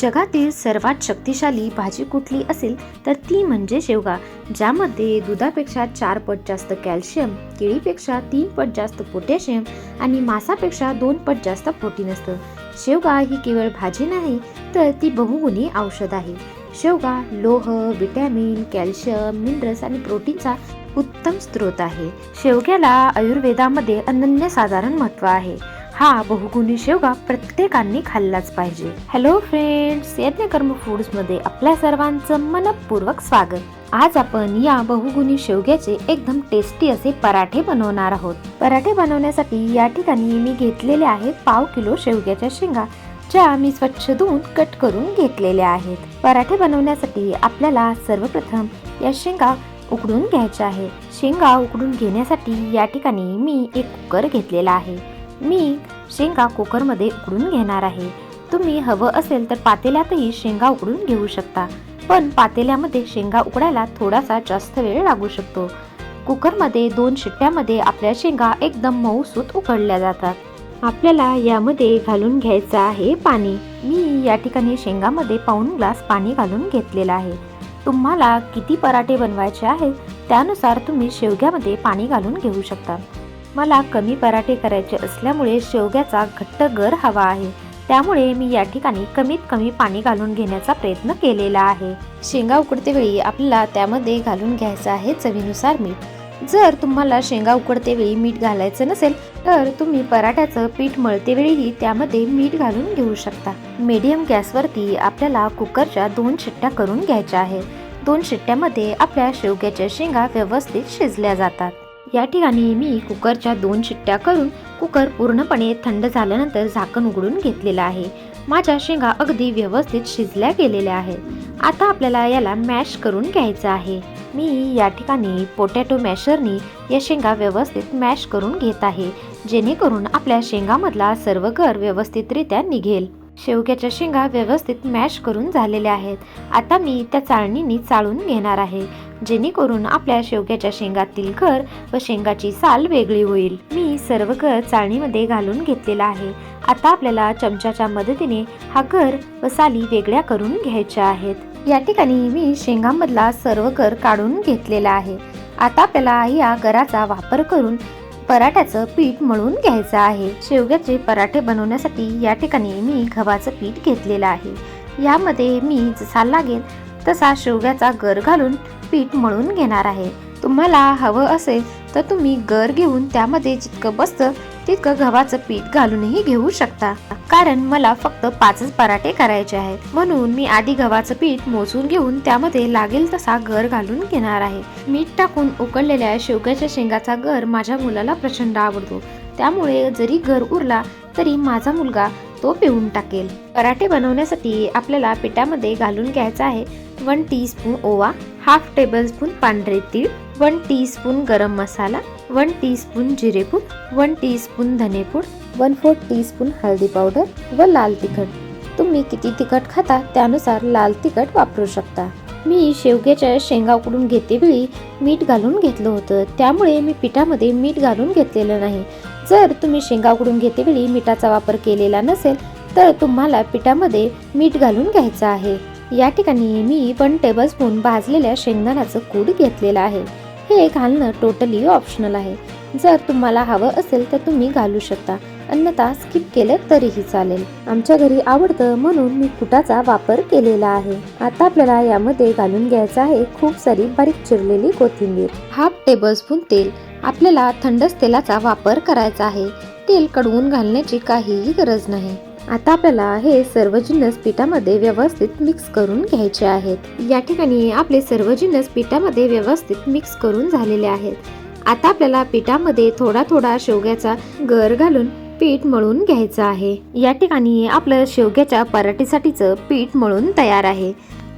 जगातील सर्वात शक्तिशाली भाजी कुठली असेल तर ती म्हणजे शेवगा ज्यामध्ये दुधापेक्षा चार पट जास्त कॅल्शियम केळीपेक्षा तीन पट जास्त पोटॅशियम आणि मांसापेक्षा दोन पट जास्त प्रोटीन असतं. शेवगा ही केवळ भाजी नाही तर ती बहुगुणी औषध आहे. शेवगा लोह विटॅमिन कॅल्शियम मिनरल्स आणि प्रोटीनचा उत्तम स्रोत आहे. शेवग्याला आयुर्वेदामध्ये अनन्यसाधारण महत्त्व आहे. हा बहुगुणी शेवगा प्रत्येकाने खाल्लाच पाहिजे. हॅलो फ्रेंड्स यज्ञकर्म फूड्समध्ये आपल्या सर्वांचं मनपूर्वक स्वागत. आज आपण या बहुगुणी शेवग्याचे एकदम टेस्टी असे पराठे बनवणार आहोत. पराठे बनवण्यासाठी या ठिकाणी मी घेतलेले आहेत पाव किलो शेवग्याच्या शेंगा ज्या मी स्वच्छ धुवून कट करून घेतलेल्या आहेत. पराठे बनवण्यासाठी आपल्याला सर्वप्रथम या शेंगा उकडून घ्यायच्या आहे शेंगा उकडून घेण्यासाठी या ठिकाणी मी एक कुकर घेतलेला आहे. मी शेंगा कुकरमध्ये उकडून घेणार आहे. तुम्ही हवं असेल तर पातेल्यातही शेंगा उकडून घेऊ शकता. पण पातेल्यामध्ये शेंगा उकडायला थोडासा जास्त वेळ लागू शकतो. कुकरमध्ये दोन शिट्ट्यामध्ये आपल्या शेंगा एकदम मऊसूत उकडल्या जातात. आपल्याला यामध्ये घालून घ्यायचं आहे पाणी. मी या ठिकाणी शेंगामध्ये पाऊन ग्लास पाणी घालून घेतलेलं आहे. तुम्हाला किती पराठे बनवायचे आहेत त्यानुसार तुम्ही शेवग्यामध्ये पाणी घालून घेऊ शकता. मला कमी पराठे करायचे असल्यामुळे शेवग्याचा घट्ट गर हवा आहे. त्यामुळे मी या ठिकाणी कमीत कमी पाणी घालून घेण्याचा प्रयत्न केलेला आहे. शेंगा उकडते वेळी आपल्याला त्यामध्ये घालून घ्यायचं आहे चवीनुसार मीठ. जर तुम्हाला शेंगा उकडते वेळी मीठ घालायचं नसेल तर तुम्ही पराठ्याचं पीठ मळते वेळीही त्यामध्ये मीठ घालून घेऊ शकता. मीडियम गॅसवरती आपल्याला कुकरच्या दोन शिट्ट्या करून घ्यायच्या आहेत. दोन शिट्ट्यामध्ये आपल्या शेवग्याच्या शेंगा व्यवस्थित शिजल्या जातात. या ठिकाणी मी कुकरच्या दोन शिट्ट्या करून कुकर पूर्णपणे थंड झाल्यानंतर झाकण उघडून घेतलेलं आहे. माझ्या शेंगा अगदी व्यवस्थित शिजल्या गेलेल्या आहेत. आता आपल्याला याला मॅश करून घ्यायचं आहे. मी या ठिकाणी पोटॅटो मॅशरनी या शेंगा व्यवस्थित मॅश करून घेत आहे जेणेकरून आपल्या शेंगामधला सर्व घर व्यवस्थितरित्या निघेल. शेवग्याच्या शेंगा व्यवस्थित मॅश करून झालेल्या आहेत. आता मी त्या चाळणीने चाळून घेणार आहे. जेणेकरून आपल्या शेवग्याच्या शेंगातील घर व शेंगाची साल वेगळी होईल. मी सर्व घर चाळणीमध्ये घालून घेतलेला आहे. आता आपल्याला चमच्याच्या मदतीने हा घर व साली वेगळ्या करून घ्यायच्या आहेत. या ठिकाणी मी शेंगामधला सर्व घर काढून घेतलेला आहे. आता आपल्याला या गराचा वापर करून पराठ्याचं पीठ मळून घ्यायचं आहे. शेवग्याचे पराठे बनवण्यासाठी या ठिकाणी मी गव्हाचं पीठ घेतलेलं आहे. यामध्ये मी जसा लागेल तसा शेवग्याचा गर घालून पीठ मळून घेणार आहे. तुम्हाला हवं असेल तर तुम्ही गर घेऊन त्यामध्ये जितकं बसतं तितकं गव्हाचं पीठ घालूनही घेऊ शकता. कारण मला फक्त पाचच पराठे करायचे आहेत. म्हणून मी आधी गव्हाचं पीठ मोजून घेऊन त्यामध्ये लागेल तसा गर घालून घेणार आहे. मीठ टाकून उकडलेल्या शेवग्याच्या शेंगाचा गर माझ्या मुलाला प्रचंड आवडतो. त्यामुळे जरी गर उरला तरी माझा मुलगा तो पिऊन टाकेल. पराठे बनवण्यासाठी आपल्याला पिठामध्ये घालून घ्यायचा आहे. वन टी स्पून ओवा हाफ टेबल स्पून पांढरे तीळ वन टी स्पून गरम मसाला वन टी स्पून जिरेपूड वन टी स्पून धनेपूड वन फोर्थ टी स्पून हळदी पावडर व लाल तिखट. तुम्ही किती तिखट खाता त्यानुसार लाल तिखट वापरू शकता. मी शेवग्याच्या शेंगा उकडून घेतेवेळी मीठ घालून घेतलं होतं. त्यामुळे मी पिठामध्ये मीठ घालून घेतलेलं नाही. जर तुम्ही शेंगा उकडून घेतेवेळी मिठाचा वापर केलेला नसेल तर तुम्हाला पिठामध्ये मीठ घालून घ्यायचं आहे. या ठिकाणी मी वन टेबलस्पून भाजलेल्या शेंगदाण्याचं कूड घेतलेलं आहे. हे घालणं टोटली ऑप्शनल आहे. जर तुम्हाला हवं असेल तर तुम्ही घालू शकता. अन्यथा स्किप केलं तरीही चालेल. आमच्या घरी आवडतं म्हणून मी कुटाचा वापर केलेला आहे. आता आपल्याला यामध्ये घालून घ्यायचं आहे खूप सारी बारीक चिरलेली कोथिंबीर. हाफ टेबलस्पून तेल. आपल्याला थंडच तेलाचा वापर करायचा आहे. तेल कडवून घालण्याची काहीही गरज नाही. आता आपल्याला हे सर्व जिन्नस पिठामध्ये व्यवस्थित मिक्स करून घ्यायचे आहेत. या ठिकाणी आपले सर्व जिन्नस पिठामध्ये व्यवस्थित मिक्स करून झालेले आहेत. आता आपल्याला पिठामध्ये थोडा थोडा शेवग्याचा गर घालून पीठ मळून घ्यायचं आहे. या ठिकाणी आपलं शेवग्याच्या पराठीसाठीचं पीठ मळून तयार आहे.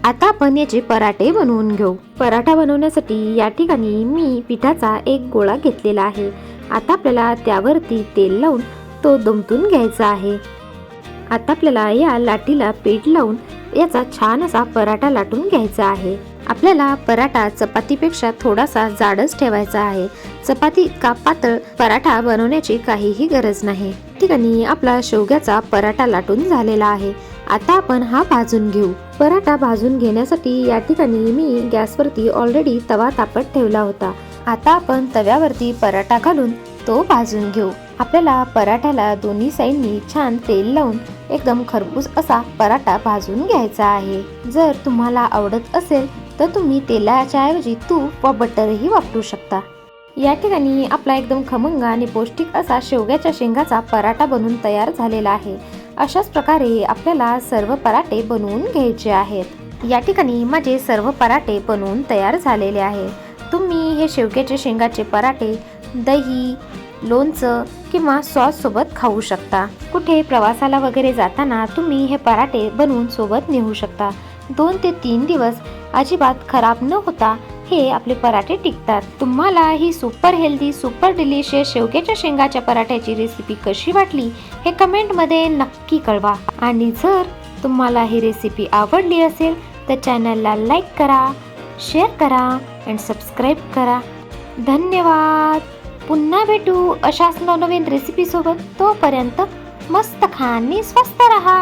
आता आपण याचे पराठे बनवून घेऊ. पराठा बनवण्यासाठी या ठिकाणी मी पिठाचा एक गोळा घेतलेला आहे. आता आपल्याला त्यावरती तेल लावून तो दुमतून घ्यायचा आहे. आता आपल्याला या लाटीला पीठ लावून याचा छान असा पराठा लाटून घ्यायचा आहे. आपल्याला पराठा चपातीपेक्षा थोडासा जाडच ठेवायचा आहे. चपाती इतका पातळ पराठा बनवण्याची काहीही गरज नाही. ठिकाणी आपला शेवग्याचा पराठा लाटून झालेला आहे. आता आपण हा भाजून घेऊ. पराठा भाजून घेण्यासाठी या ठिकाणी मी गॅसवरती ऑलरेडी तवा तापत ठेवला होता. आता आपण तव्यावरती पराठा घालून तो भाजून घेऊ. आपल्याला पराठ्याला दोन्ही साईडनी छान तेल लावून एकदम खरपूस असा पराठा भाजून घ्यायचा आहे. जर तुम्हाला आवडत असेल तर तुम्ही तेलाच्या ऐवजी तूप व बटरही वापरू शकता. या ठिकाणी आपला एकदम खमंग आणि पौष्टिक असा शेवग्याच्या शेंगाचा पराठा बनवून तयार झालेला आहे. अशाच प्रकारे आपल्याला सर्व पराठे बनवून घ्यायचे आहेत. या ठिकाणी माझे सर्व पराठे बनवून तयार झालेले आहे. तुम्ही हे शेवग्याचे शेंगाचे पराठे दही लोणचं किंवा सॉस सोबत खाऊ शकता. कुठे प्रवासाला वगैरे जाताना तुम्ही हे पराठे बनवून सोबत नेऊ शकता. दोन ते तीन दिवस अजिबात खराब न होता हे आपले पराठे टिकतात. तुम्हाला ही सुपर हेल्दी सुपर डिलिशियस शेवग्याच्या शेंगाच्या पराठ्याची रेसिपी कशी वाटली हे कमेंटमध्ये नक्की कळवा. आणि जर तुम्हाला ही रेसिपी आवडली असेल तर चॅनलला लाईक करा शेअर करा अँड सबस्क्राईब करा. धन्यवाद! पुन्हा भेटू अशाच नवनवीन रेसिपीसोबत तोपर्यंत मस्त खा आणि स्वस्त रहा.